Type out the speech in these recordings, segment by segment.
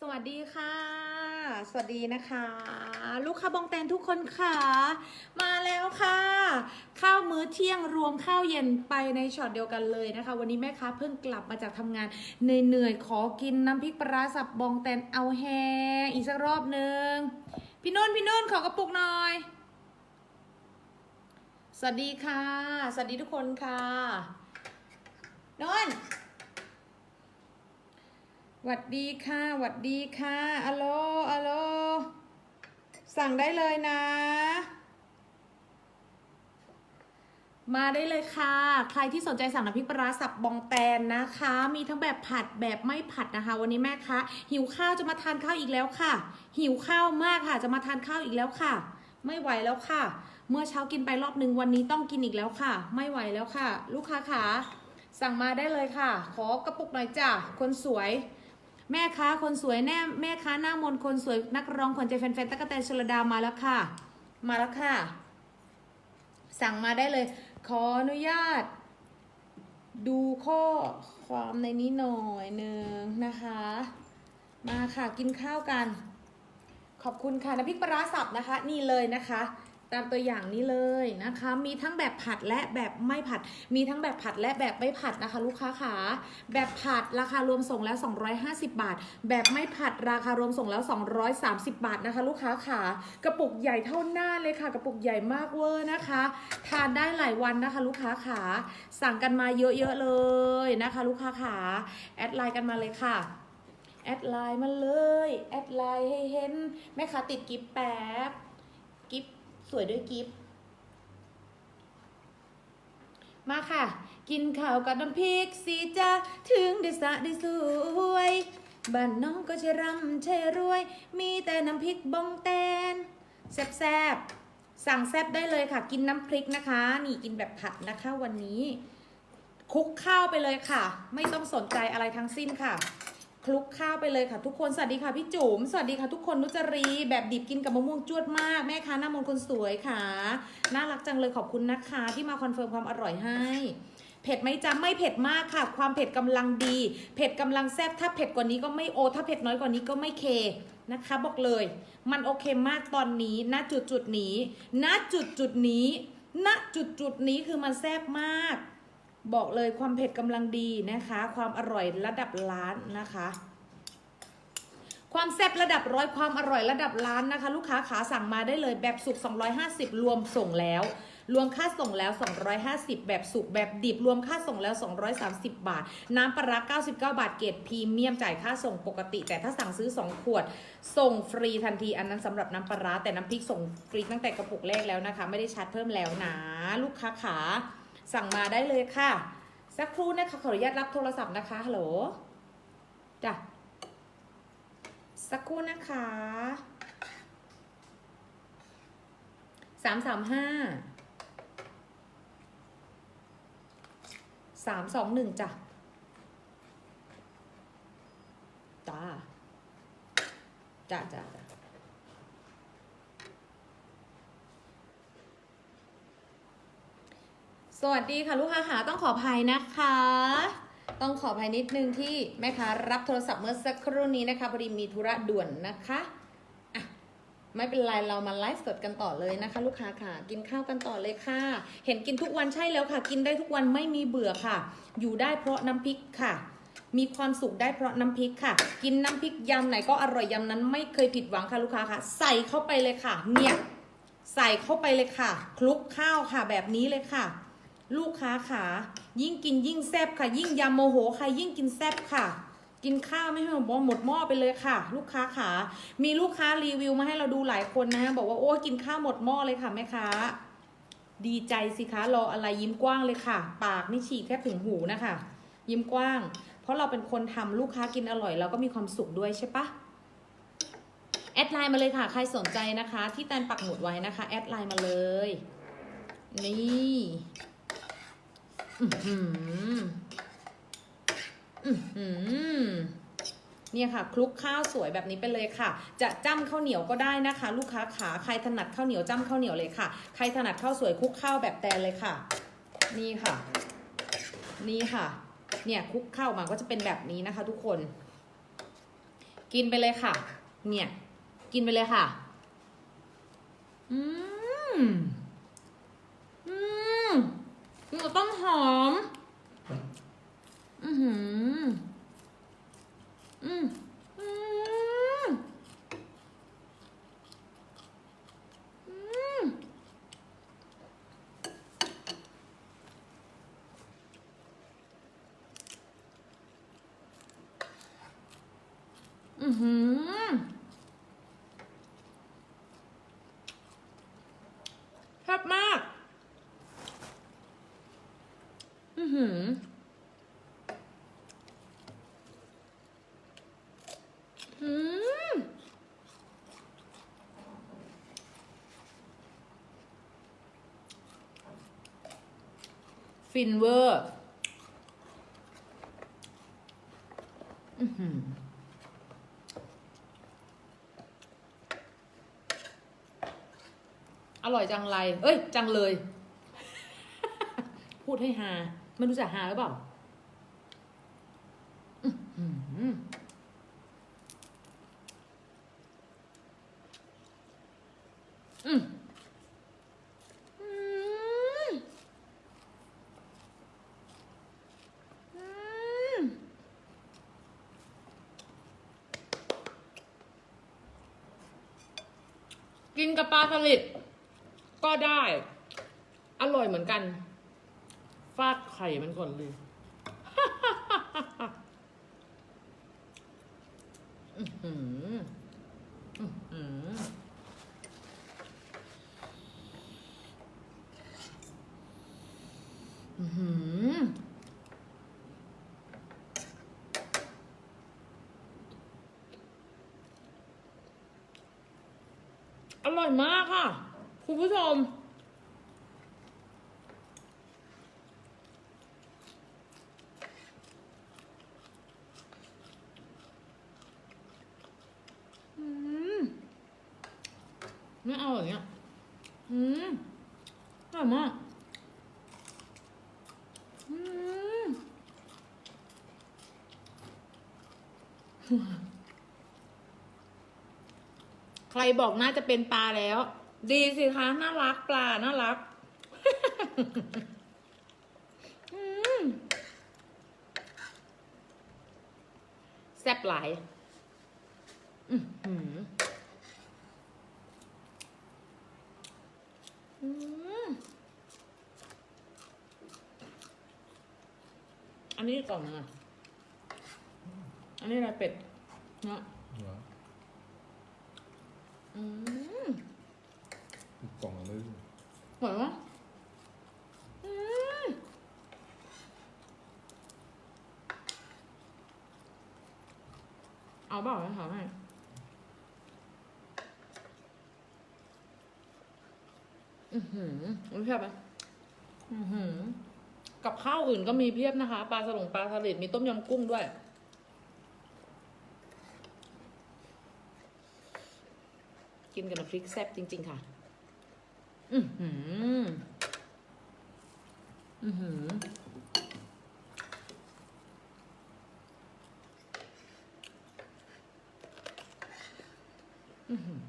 สวัสดีค่ะ สวัสดีนะคะ ลูกค้าบองแตนทุกคนค่ะ มาแล้วค่ะข้าวมื้อเที่ยงรวมข้าวเย็นไปในช็อตเดียวกันเลยนะคะ วันนี้แม่ค้าเพิ่งกลับมาจากทำงานเหนื่อยๆขอกินน้ำพริกปลาสับบองแตนเอาแฮอีกสักรอบหนึ่งพี่นุ่นพี่นุ่นขอกระปุกหน่อย สวัสดีค่ะ สวัสดีทุกคนค่ะนุ่น หวัดดีค่ะหวัดดีค่ะอัลโลอัลโลสั่งได้เลยนะ มาได้เลยค่ะ ใครที่สนใจสั่งน้ำพริกปลาร้าสับบองแตนนะคะ มีทั้งแบบผัดแบบไม่ผัดนะคะ วันนี้แม่คะหิวข้าวจะมาทานข้าวอีกแล้วค่ะ หิวข้าวมากค่ะ จะมาทานข้าวอีกแล้วค่ะ ไม่ไหวแล้วค่ะ เมื่อเช้ากินไปรอบหนึ่งวันนี้ต้องกินอีกแล้วค่ะ ไม่ไหวแล้วค่ะ ลูกค้าขาสั่งมาได้เลยค่ะ ขอกระปุกหน่อยจ้ะคนสวย แม่ค้าคนสวยแน่แม่ค้าหน้ามนคนสวยนักร้องขวัญใจแฟนๆตั๊กแตนชลดามาแล้วค่ะ มาแล้วค่ะ สั่งมาได้เลย ขออนุญาต ดูข้อความในนี้หน่อยหนึ่งนะคะ มาค่ะกินข้าวกัน ขอบคุณค่ะน้ำพริกปลาสับนะคะ นี่เลยนะคะ ตามตัวอย่างนี้เลยนะคะ มีทั้งแบบผัดและแบบไม่ผัด มีทั้งแบบผัดและแบบไม่ผัดนะคะ ลูกค้าขาแบบผัดราคารวมส่งแล้ว 250 บาท แบบไม่ผัดราคารวมส่งแล้ว 230 บาทนะคะ ลูกค้าขากระปุกใหญ่เท่าหน้าเลยค่ะ กระปุกใหญ่มากเวอร์นะคะ ทานได้หลายวันนะคะ ลูกค้าขาสั่งกันมาเยอะๆเลยนะคะ ลูกค้าขาแอดไลน์กันมาเลยค่ะแอดไลน์มาเลย แอดไลน์ให้เห็น แม่ค้าติดกิฟแป๊บกิฟ สวยด้วยกิฟมาค่ะ กินข้าวกับน้ำพริกสีจ้าถึงได้สะได้สวยบ้านน้องก็ใช่ร่ำใช่รวย มีแต่น้ำพริกบองแตนแซ่บๆสั่งแซ่บได้เลยค่ะ กินน้ำพริกนะคะ นี่กินแบบผัดนะคะวันนี้ คุกข้าวไปเลยค่ะ ไม่ต้องสนใจอะไรทั้งสิ้นค่ะ คลุกข้าวไปเลยค่ะทุกคน สวัสดีค่ะพี่จุ๋ม สวัสดีค่ะทุกคนนุจรี แบบดิบกินกับมะม่วงจวดมาก แม่ค้าหน้ามนคนสวยค่ะ น่ารักจังเลยขอบคุณนะคะ ที่มาคอนเฟิร์มความอร่อยให้ เผ็ดไหมจ๊ะไม่เผ็ดมากค่ะ ความเผ็ดกำลังดี เผ็ดกำลังแซ่บถ้าเผ็ดกว่านี้ก็ไม่โอ ถ้าเผ็ดน้อยกว่านี้ก็ไม่เคนะคะ บอกเลย มันโอเคมากตอนนี้ณจุดจุดนี้ณจุดจุดนี้ณจุดจุดนี้คือมันแซ่บมาก บอกเลยความเผ็ดกำลังดีนะคะ ความอร่อยระดับล้านนะคะ ความแซ่บระดับร้อยความอร่อยระดับล้านนะคะ ลูกค้าขาสั่งมาได้เลยแบบสุก 250 รวมส่งแล้ว รวมค่าส่งแล้ว 250 แบบสุกแบบดิบรวมค่าส่งแล้ว 230 บาท น้ำปลาร้า99 บาทเกรดพรีเมียมจ่ายค่าส่งปกติ แต่ถ้าสั่งซื้อ 2 ขวด ส่งฟรีทันทีอันนั้นสำหรับน้ำปลาร้าแต่น้ำพริกส่งฟรีตั้งแต่กระปุกแรกแล้วนะคะ ไม่ได้ชาร์จเพิ่มแล้วนะลูกค้าขา สั่งมาได้เลยค่ะ สักครู่นะคะขออนุญาตรับโทรศัพท์นะคะฮัลโหลจ้ะสักครู่นะคะสามสามห้าสามสองหนึ่งจ้ะจ้าจ้าจ้าจ้า สวัสดีค่ะลูกค้าค่ะต้องขออภัยนะคะ ต้องขออภัยนิดนึงที่แม่ค้ารับโทรศัพท์เมื่อสักครู่นี้นะคะพอดีมีธุระด่วนนะคะอะไม่เป็นไรเรามาไลฟ์สดกันต่อเลยนะคะ ลูกค้าค่ะ กินข้าวกันต่อเลยค่ะ เห็นกินทุกวันใช่แล้วค่ะ กินได้ทุกวันไม่มีเบื่อค่ะ อยู่ได้เพราะน้ำพริกค่ะ มีความสุขได้เพราะน้ำพริกค่ะ กินน้ำพริกยำไหนก็อร่อยยำนั้นไม่เคยผิดหวังค่ะลูกค้าค่ะ ใส่เข้าไปเลยค่ะ เนี่ยใส่เข้าไปเลยค่ะคลุกข้าวค่ะแบบนี้เลยค่ะ ลูกค้าขายิ่งกินยิ่งแซบค่ะ ยิ่งยำโมโหใครยิ่งกินแซบค่ะ กินข้าวไม่ให้หมดหมดหม้อไปเลยค่ะ ลูกค้าขามีลูกค้ารีวิวมาให้เราดูหลายคนนะฮะบอกว่าโอ้กินข้าวหมดหม้อเลยค่ะแม่ค้าดีใจสิคะรออะไรยิ้มกว้างเลยค่ะ ปากนี่ฉีกแทบถึงหูนะคะ ยิ้มกว้าง เพราะเราเป็นคนทำลูกค้ากินอร่อยเราก็มีความสุขด้วยใช่ปะแอดไลน์มาเลยค่ะใครสนใจนะคะ ที่แตนปักหมุดไว้นะคะ แอดไลน์มาเลย นี่ เนี่ยค่ะคลุกข้าวสวยแบบนี้ไปเลยค่ะ จะจ้ำข้าวเหนียวก็ได้นะคะ ลูกค้าขาใครถนัดข้าวเหนียวจ้ำข้าวเหนียวเลยค่ะ ใครถนัดข้าวสวยคลุกข้าวแบบแตนเลยค่ะ นี่ค่ะ นี่ค่ะ เนี่ยคลุกข้าวมาก็จะเป็นแบบนี้นะคะ ทุกคน กินไปเลยค่ะ เนี่ย กินไปเลยค่ะ อืม มันก็ต้องหอม อือหือ อืมอืมอืมอือหือแซ่บมาก อือหือฟินเวอร์อือหืออร่อยจังไร เอ้ย จังเลย พูดให้ฮา ไม่รู้จะฮาหรือเปล่าอืมกินกับปลาสลิดก็ได้ อร่อยเหมือนกันฟาด ไข่มันก่อนเลยอื้อหืออื้อหืออือหืออร่อยมากค่ะ คุณผู้ชม อืมไม่เอาอย่างเงี้ย อืมอร่อยมาก อืม ใครบอกน่าจะเป็นปลาแล้ว ดีสิคะน่ารักปลาน่ารักแซ่บหลายอันนี้กล่องนึงอะอันนี้อะไรเป็ดเนาะ Ja, อืม ik kan het niet. หวานวะอืมเอาเปล่าถามให้อือหือไม่เพียบไหมอือหือ กับข้าวอื่นก็มีเพียบนะคะ ปลาสลงปลาสลิดมีต้มยำกุ้งด้วย กินกับน้ำพริกแซ่บจริง ๆ ค่ะ อือหือ อือหือ อือหือ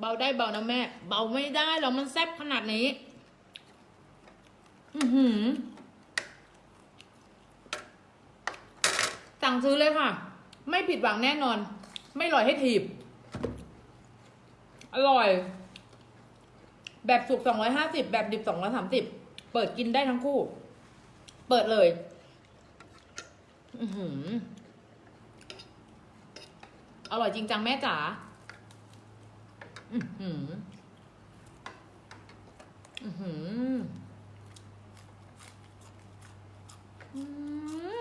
เบาได้เบานะแม่ เบาไม่ได้หรอกมันแซ่บขนาดนี้ อือหือ สั่งซื้อเลยค่ะ ไม่ ผิดหวังแน่นอน ไม่อร่อยให้ถีบ อร่อย แบบสุกสองร้อยห้าสิบแบบดิบสองร้อยสามสิบเปิดกินได้ทั้งคู่ เปิดเลย อือหืออร่อยจริงจังแม่จ๋าอือหือ อือหือ อื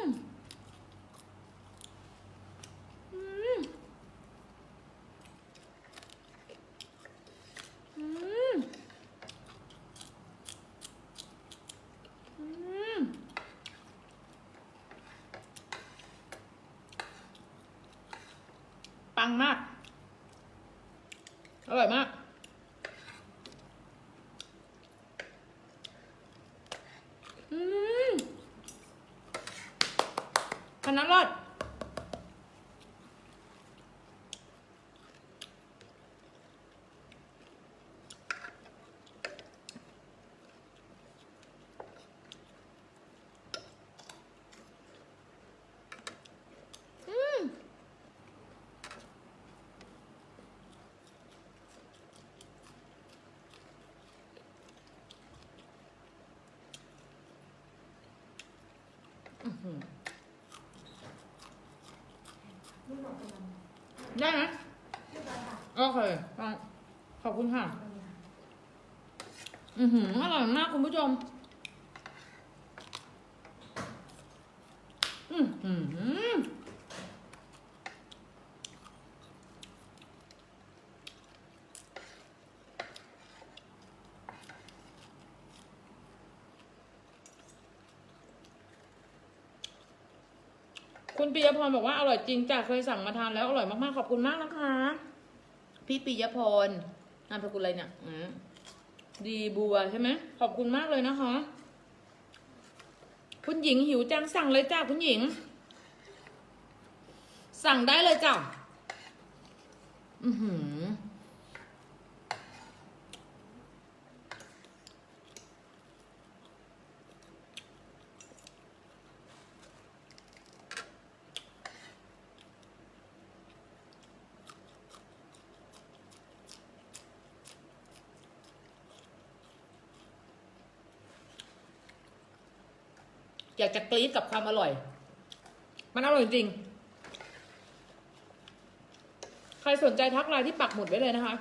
ม อืม อืม อืม ปั งมากอร่อยมาก คณะรอดอืม ได้ไหมโอเคได้ขอบคุณค่ะ อือหืออร่อยมากคุณผู้ชม อือหือ ปิยพรบอกว่าอร่อยจริงจ้ะเคยสั่งมาทานแล้วอร่อยมากๆขอบคุณมากนะคะ พี่ปิยพรนามสกุลอะไรเนี่ยอืมดีบัวใช่ไหมขอบคุณมากเลยนะคะ คุณหญิงหิวจังสั่งเลยจ้าคุณหญิง สั่งได้เลยจ้ะอือหือ อยากจะกรี๊ดกับความอร่อย มันอร่อยจริง ใครสนใจทักไลน์ที่ปักหมุดไว้เลยนะคะ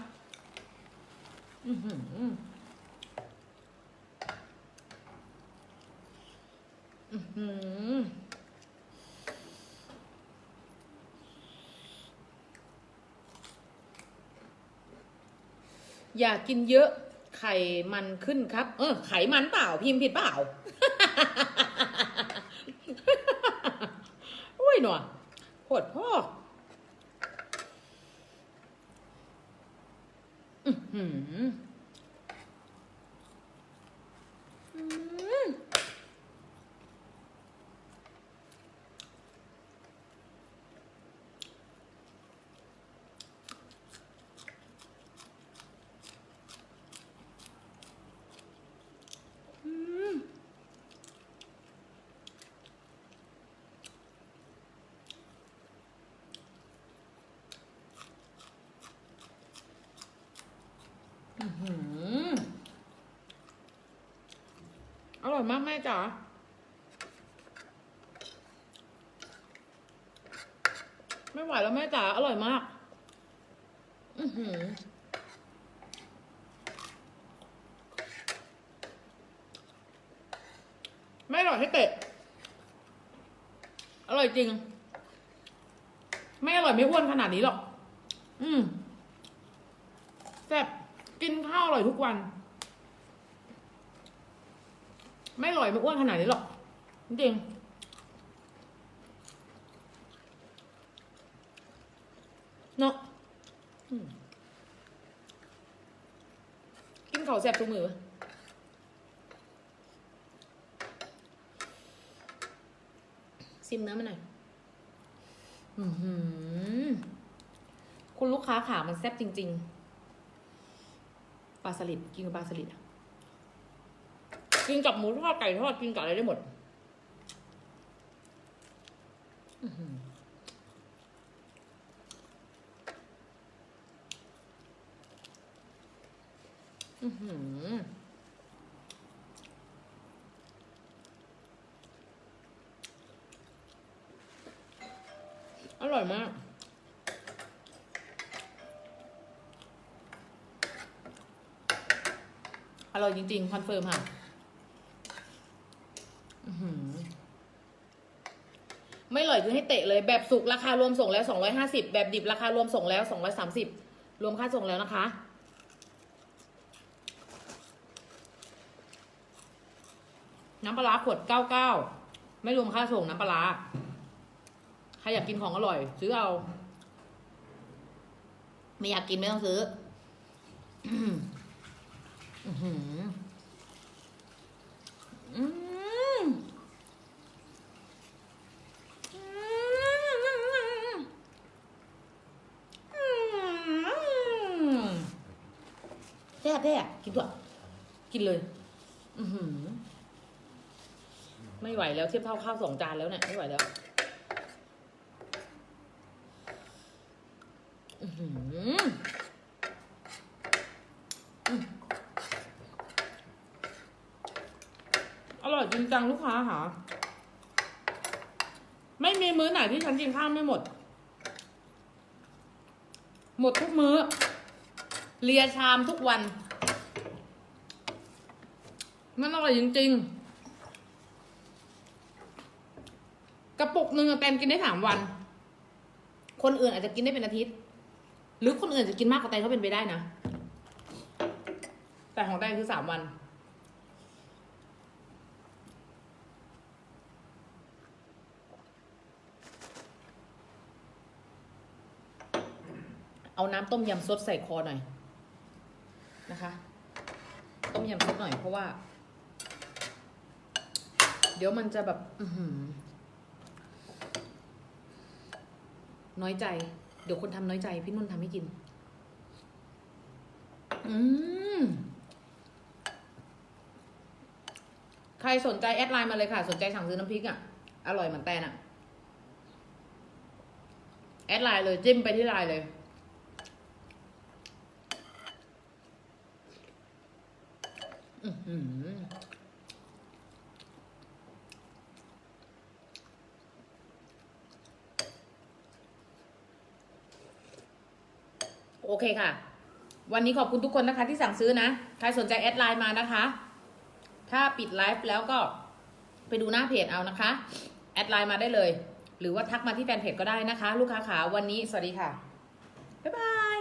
อือหืออือหืออยากินเยอะไข่มันขึ้นครับ เออ ไขมันเปล่าพิมพ์ผิดเปล่า หนอโหดพ่ออือหือมอืม อร่อยมากแม่จ๋าไม่ไหวแล้วแม่จ๋าอร่อยมาก อือหือไม่อร่อยให้เตะ อร่อยจริง ไม่อร่อยไม่อ้วนขนาดนี้หรอก อืมแซ่บ กินข้าวอร่อยทุกวัน ไม่อร่อยไม่อ้วนขนาดนี้หรอก จริงๆเนาะอืมกินเขาแซ่บทุกมือซิมเนื้อมาหน่อยอคุณลูกค้าขามันแซ่บจริง ๆ ปลาสลิดกินกับปลาสลิดอะกินกับหมูทอดไก่ทอดกินกับอะไรได้หมดอือหืออื้อหืออร่อยมาก อร่อยจริงๆคอนเฟิร์มค่ะไม่อร่อยคือให้เตะเลย แบบสุกราคารวมส่งแล้วสองร้อยห้าสิบแบบดิบราคารวมส่งแล้วสองร้อยสามสิบรวมค่าส่งแล้วนะคะ น้ำปลาขวดเก้าเก้าไม่รวมค่าส่งน้ำปลาใครอยากกินของอร่อย ซื้อเอา ไม่อยากกินไม่ต้องซื้อ แซ่บแท้กินตัวกินเลย อือหือ ไม่ไหวแล้วเทียบเท่าข้าวสองจานแล้วเนี่ย ไม่ไหวแล้ว อือหือ จังลูกค้าค่ะ ไม่มีมื้อไหนที่ฉันกินข้าวไม่หมด หมดทุกมื้อ เลียชามทุกวัน มันอร่อยจริงๆ กระปุกหนึ่งแตนกินได้สามวัน คนอื่นอาจจะกินได้เป็นอาทิตย์ หรือคนอื่นจะกินมากกว่าแตนก็เป็นไปได้นะ แต่ของแตนคือสามวัน เอาน้ำต้มยำซดใส่คอหน่อยนะคะ ต้มยำซดหน่อยเพราะว่า เดี๋ยวมันจะแบบอืน้อยใจ เดี๋ยวคนทำน้อยใจ พี่นุ่นทำให้กิน อืมใครสนใจแอดไลน์มาเลยค่ะ สนใจสั่งซื้อน้ำพริกอะ อร่อยเหมือนแตนอะ แอดไลน์เลยจิ้มไปที่ไลน์เลย อื้อหือ โอเคค่ะ วันนี้ขอบคุณทุกคนนะคะที่สั่งซื้อนะ ใครสนใจแอดไลน์มานะคะ ถ้าปิดไลฟ์แล้วก็ไปดูหน้าเพจเอานะคะ แอดไลน์มาได้เลย หรือว่าทักมาที่แฟนเพจก็ได้นะคะ ลูกค้าขาวันนี้สวัสดีค่ะ บ๊ายบาย